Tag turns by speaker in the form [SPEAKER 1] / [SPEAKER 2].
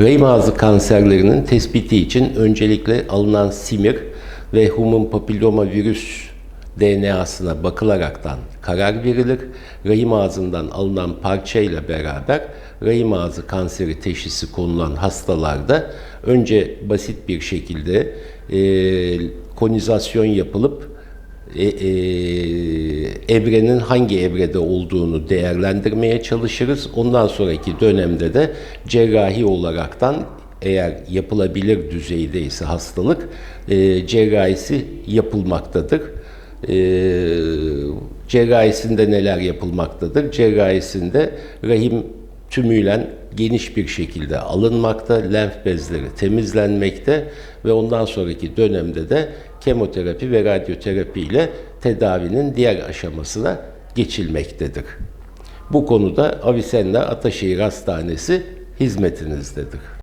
[SPEAKER 1] Rahim ağzı kanserlerinin tespiti için öncelikle alınan simir ve human papilloma virüs DNA'sına bakılaraktan karar verilir. Rahim ağzından alınan parçayla beraber rahim ağzı kanseri teşhisi konulan hastalarda önce basit bir şekilde e, konizasyon yapılıp e, e, evrenin hangi evrede olduğunu değerlendirmeye çalışırız. Ondan sonraki dönemde de cerrahi olaraktan eğer yapılabilir düzeyde ise hastalık e, cerrahisi yapılmaktadır. E, cerrahisinde neler yapılmaktadır? Cerrahisinde rahim tümüyle geniş bir şekilde alınmakta, lenf bezleri temizlenmekte ve ondan sonraki dönemde de kemoterapi ve radyoterapi ile tedavinin diğer aşamasına geçilmektedir. Bu konuda Avicenna Ataşehir Hastanesi hizmetinizdedir.